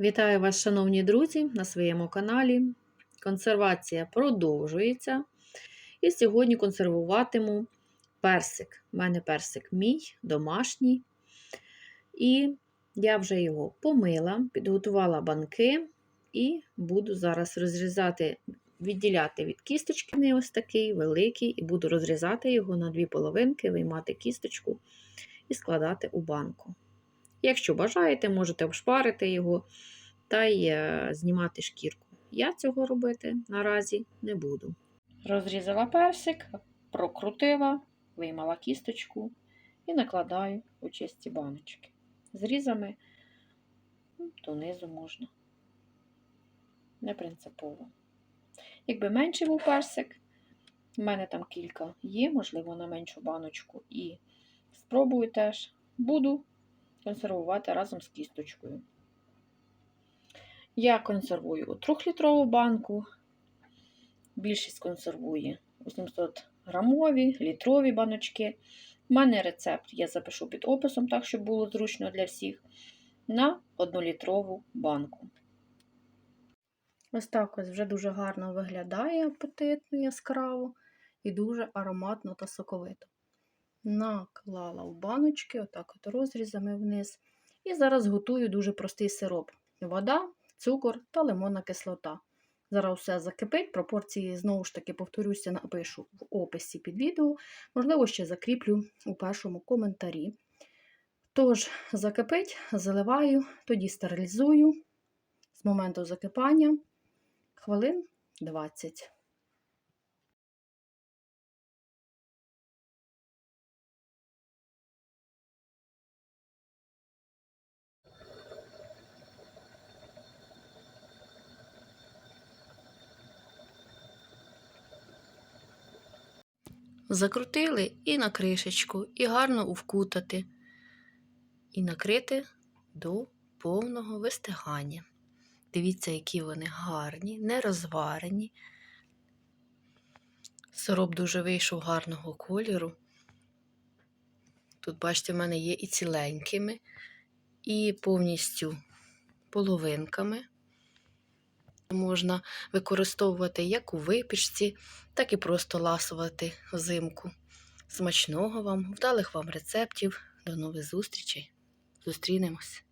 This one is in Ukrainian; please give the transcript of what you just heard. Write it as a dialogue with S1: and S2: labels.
S1: Вітаю вас, шановні друзі, на своєму каналі. Консервація продовжується. І сьогодні консервуватиму персик. У мене персик мій, домашній. І я вже його помила, підготувала банки і буду зараз розрізати, відділяти від кісточки не ось такий великий, і буду розрізати його на дві половинки, виймати кісточку і складати у банку. Якщо бажаєте, можете обшпарити його та й е, знімати шкірку. Я цього робити наразі не буду. Розрізала персик, прокрутила, виймала кісточку і накладаю у чисті баночки. Зрізами ну, донизу можна. Не принципово. Якби менший був персик, у мене там кілька є, можливо, на меншу баночку. І спробую теж буду консервувати разом з кісточкою. Я консервую у 3-літрову банку. Більшість консервує 800 грамові, літрові баночки. У мене рецепт я запишу під описом, так, щоб було зручно для всіх, на 1-літрову банку. Ось так ось вже дуже гарно виглядає апетитно, яскраво і дуже ароматно та соковито. Наклала в баночки, отак от розрізами вниз. І зараз готую дуже простий сироп. Вода, цукор та лимонна кислота. Зараз все закипить, пропорції, знову ж таки, повторюся, напишу в описі під відео, можливо, ще закріплю у першому коментарі. Тож, закипить, заливаю, тоді стерилізую з моменту закипання хвилин 20. Закрутили і на кришечку, і гарно увкутати, і накрити до повного вистигання. Дивіться, які вони гарні, не розварені. Сироп дуже вийшов гарного кольору. Тут, бачите, в мене є і ціленькими, і повністю половинками. Можна використовувати як у випічці, так і просто ласувати взимку. Смачного вам, вдалих вам рецептів. До нових зустрічей. Зустрінемось!